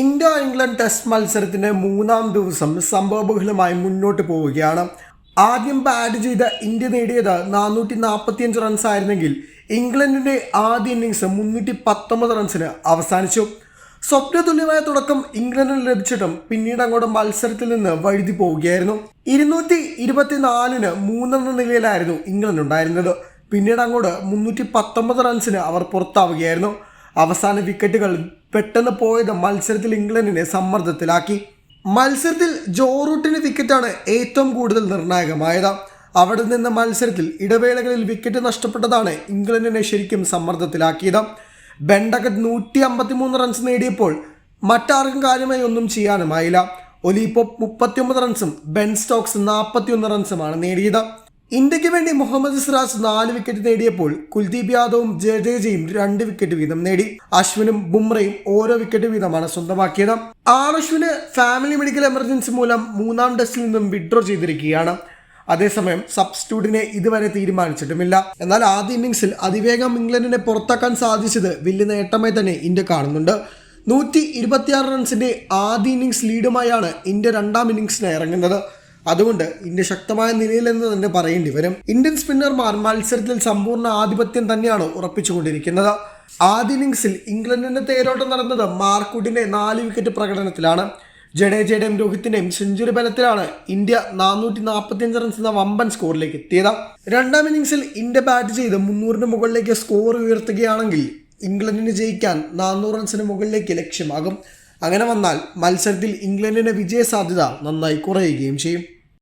India England test മത്സരത്തിന്റെ മൂന്നാം ദിവസം സംഭവബഹുലമായി മുന്നോട്ട് പോവുകയാണ്. ആദ്യം ബാറ്റ് ചെയ്ത ഇന്ത്യ നേടിയത് നാനൂറ്റി നാൽപ്പത്തിയഞ്ച് റൺസ് ആയിരുന്നെങ്കിൽ ഇംഗ്ലണ്ടിന്റെ ആദ്യ ഇന്നിങ്സ് മുന്നൂറ്റി പത്തൊമ്പത് റൺസിന് അവസാനിച്ചു. സ്വപ്നതുല്യമായ തുടക്കം ഇംഗ്ലണ്ടിന് ലഭിച്ചിട്ടും പിന്നീട് അങ്ങോട്ട് മത്സരത്തിൽ നിന്ന് വഴുതി പോവുകയായിരുന്നു. ഇരുന്നൂറ്റി ഇരുപത്തിനാലിന് മൂന്നെന്ന നിലയിലായിരുന്നു ഇംഗ്ലണ്ട് ഉണ്ടായിരുന്നത്. പിന്നീട് അങ്ങോട്ട് മുന്നൂറ്റി പത്തൊമ്പത് റൺസിന് അവർ പുറത്താവുകയായിരുന്നു. അവസാന വിക്കറ്റുകൾ പെട്ടെന്ന് പോയത് മത്സരത്തിൽ ഇംഗ്ലണ്ടിനെ സമ്മർദ്ദത്തിലാക്കി. മത്സരത്തിൽ ജോറൂട്ടിന് വിക്കറ്റാണ് ഏറ്റവും കൂടുതൽ നിർണായകമായത്. അവിടെ നിന്ന് മത്സരത്തിൽ ഇടവേളകളിൽ വിക്കറ്റ് നഷ്ടപ്പെട്ടതാണ് ഇംഗ്ലണ്ടിനെ ശരിക്കും സമ്മർദ്ദത്തിലാക്കിയത്. ബെൻഡക്കറ്റ് നൂറ്റി അമ്പത്തിമൂന്ന് റൺസ് നേടിയപ്പോൾ മറ്റാർക്കും കാര്യമായി ഒന്നും ചെയ്യാനുമായില്ല. ഒലീപോപ്പ് മുപ്പത്തിയൊമ്പത് റൺസും ബെൻ സ്റ്റോക്സ് നാൽപ്പത്തിയൊന്ന് റൺസുമാണ് നേടിയത്. ഇന്ത്യയ്ക്ക് വേണ്ടി മുഹമ്മദ് സിറാസ് നാല് വിക്കറ്റ് നേടിയപ്പോൾ കുൽദീപ് യാദവും ജഡേജയും രണ്ട് വിക്കറ്റ് വീതം നേടി. അശ്വിനും ബുംറയും ഓരോ വിക്കറ്റ് വീതമാണ് സ്വന്തമാക്കിയത്. ആർ അശ്വിന് ഫാമിലി മെഡിക്കൽ എമർജൻസി മൂലം മൂന്നാം ടെസ്റ്റിൽ നിന്നും വിഡ്രോ ചെയ്തിരിക്കുകയാണ്. അതേസമയം സബ്സ്റ്റിറ്റ്യൂട്ടിനെ ഇതുവരെ തീരുമാനിച്ചിട്ടുമില്ല. എന്നാൽ ആദ്യ ഇന്നിംഗ്സിൽ അതിവേഗം ഇംഗ്ലണ്ടിനെ പുറത്താക്കാൻ സാധിച്ചത് വലിയ നേട്ടമായി തന്നെ ഇന്ത്യ കാണുന്നുണ്ട്. നൂറ്റി ഇരുപത്തിയാറ് റൺസിന്റെ ആദ്യ ഇന്നിംഗ്സ് ലീഡുമായാണ് ഇന്ത്യ രണ്ടാം ഇന്നിംഗ്സിന് ഇറങ്ങുന്നത്. അതുകൊണ്ട് ഇന്ത്യ ശക്തമായ നിലയിലെന്ന് തന്നെ പറയേണ്ടി വരും. ഇന്ത്യൻ സ്പിന്നർമാർ മത്സരത്തിൽ സമ്പൂർണ ആധിപത്യം തന്നെയാണ് ഉറപ്പിച്ചുകൊണ്ടിരിക്കുന്നത്. ആദ്യ ഇന്നിംഗ്സിൽ ഇംഗ്ലണ്ടിന്റെ തേരോട്ടം നടന്നത് മാർക്കുഡിന്റെ നാല് വിക്കറ്റ് പ്രകടനത്തിലാണ്. ജഡേജയുടെയും രോഹിത്തിന്റെയും സെഞ്ചുറി ബലത്തിലാണ് ഇന്ത്യ നാനൂറ്റി നാൽപ്പത്തിയഞ്ച് റൺസ് എന്ന വമ്പൻ സ്കോറിലേക്ക് എത്തിയത്. രണ്ടാം ഇന്നിംഗ്സിൽ ഇന്ത്യ ബാറ്റ് ചെയ്ത് മുന്നൂറിന് മുകളിലേക്ക് സ്കോർ ഉയർത്തുകയാണെങ്കിൽ ഇംഗ്ലണ്ടിന് ജയിക്കാൻ നാനൂറ് റൺസിന് മുകളിലേക്ക് ലക്ഷ്യമാകും. അങ്ങനെ വന്നാൽ മത്സരത്തിൽ ഇംഗ്ലണ്ടിന്റെ വിജയ സാധ്യത നന്നായി കുറയുകയും ചെയ്യും.